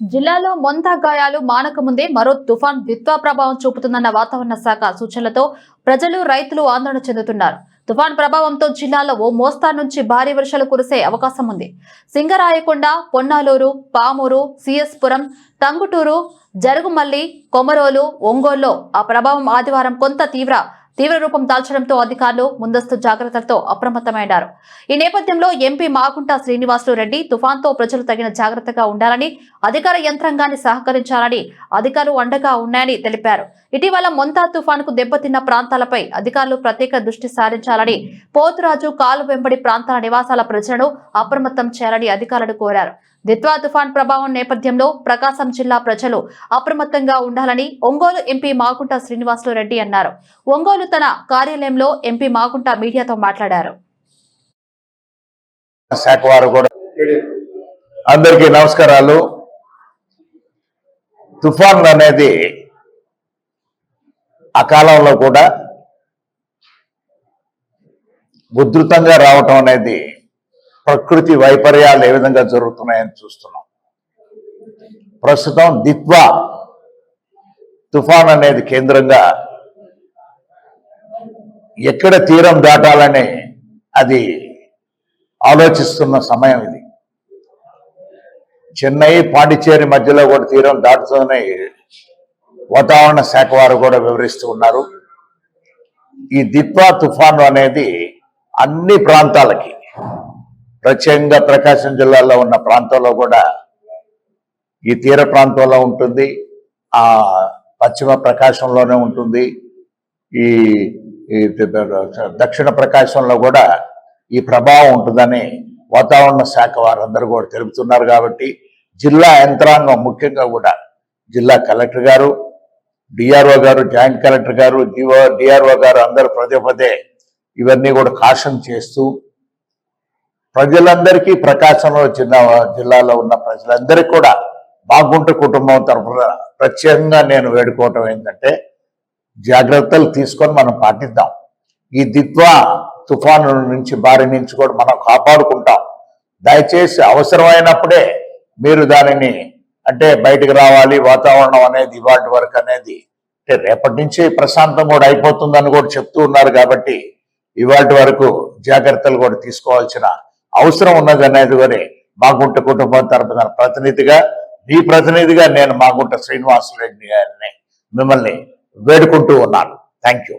జిల్లాలో మొంతా గాయాలు మానక ముందే మరో తుఫాన్ ద్విత్వ ప్రభావం చూపుతుందన్న వాతావరణ శాఖ సూచనలతో ప్రజలు రైతులు ఆందోళన చెందుతున్నారు. తుఫాన్ ప్రభావంతో జిల్లాలో ఓ మోస్తారు నుంచి భారీ వర్షాలు కురిసే అవకాశం ఉంది. సింగరాయకొండ పొన్నాలూరు పామూరు సిఎస్పురం టంగుటూరు జరుగుమల్లి కొమరోలు ఒంగోలులో ఆ ప్రభావం ఆదివారం కొంత తీవ్ర తీవ్ర రూపం దాల్చడంతో అధికారులు ముందస్తు జాగ్రత్తలతో అప్రమత్తమయ్యారు ఈ నేపథ్యంలో ఎంపీ మాగుంట శ్రీనివాసులు రెడ్డి తుఫాన్తో ప్రజలు తగిన జాగ్రత్తగా ఉండాలని అధికార యంత్రాంగాన్ని సహకరించాలని అధికారులు అండగా ఉన్నాయని తెలిపారు. ఇటీవల మొంతా తుఫాన్కు దెబ్బతిన్న ప్రాంతాలపై అధికారులు ప్రత్యేక దృష్టి సారించాలని పోతురాజు కాలు వెంబడి ప్రాంతాల నివాసాల ప్రజలను అప్రమత్తం చేయాలని అధికారులు కోరారు. దిత్వా తుఫాన్ ప్రభావం నేపథ్యంలో ప్రకాశం జిల్లా ప్రజలు అప్రమత్తంగా ఉండాలని ఒంగోలు ఎంపీ మాగుంట శ్రీనివాసులు రెడ్డి అన్నారు. ఒంగోలు తన కార్యాలయంలో ఎంపీ మాగుంట మీడియాతో మాట్లాడారు. కూడా అందరికీ నమస్కారాలు. తుఫాన్ అనేది అకాలంలో కూడా ఉధృతంగా రావటం అనేది ప్రకృతి వైపర్యాలు ఏ విధంగా జరుగుతున్నాయని చూస్తున్నాం. ప్రస్తుతం దిత్వా తుఫాన్ అనేది కేంద్రంగా ఎక్కడ తీరం దాటాలని అది ఆలోచిస్తున్న సమయం ఇది. చెన్నై పాండిచ్చేరి మధ్యలో కూడా తీరం దాటుతుందని వాతావరణ శాఖ వారు కూడా వివరిస్తూ ఉన్నారు. ఈ దిత్వా తుఫాను అనేది అన్ని ప్రాంతాలకి ప్రత్యేకంగా ప్రకాశం జిల్లాలో ఉన్న ప్రాంతంలో కూడా ఈ తీర ప్రాంతంలో ఉంటుంది. ఆ పశ్చిమ ప్రకాశంలోనే ఉంటుంది. ఈ దక్షిణ ప్రకాశంలో కూడా ఈ ప్రభావం ఉంటుందని వాతావరణ శాఖ వారందరూ కూడా తెలుపుతున్నారు కాబట్టి జిల్లా యంత్రాంగం ముఖ్యంగా కూడా జిల్లా కలెక్టర్ గారు డిఆర్ఓ గారు జాయింట్ కలెక్టర్ గారు డిఓ డిఆర్ఓ గారు అందరూ పదే పదే ఇవన్నీ కూడా కాషన్ చేస్తూ ప్రజలందరికీ ప్రకాశంలో జిల్లా జిల్లాలో ఉన్న ప్రజలందరికీ కూడా బాగుంట కుటుంబం తరఫున ప్రత్యేకంగా నేను వేడుకోవటం ఏంటంటే జాగ్రత్తలు తీసుకొని మనం పాటిద్దాం. ఈ దిత్వా తుఫాను నుంచి బారి నుంచి కూడా మనం కాపాడుకుంటాం. దయచేసి అవసరమైనప్పుడే మీరు దానిని అంటే బయటకు రావాలి వాతావరణం అనేది ఇవాటి వరకు అనేది అంటే రేపటి నుంచి ప్రశాంతం కూడా అయిపోతుందని కూడా చెప్తూ ఉన్నారు కాబట్టి ఇవాటి వరకు జాగ్రత్తలు కూడా తీసుకోవాల్సిన అవసరం ఉన్నది అనేది కూడా మాగుంట కుటుంబం తరపున ప్రతినిధిగా మీ ప్రతినిధిగా నేను మాగుంట శ్రీనివాసరెడ్డి గారిని మిమ్మల్ని వేడుకుంటూ ఉన్నాను. Thank you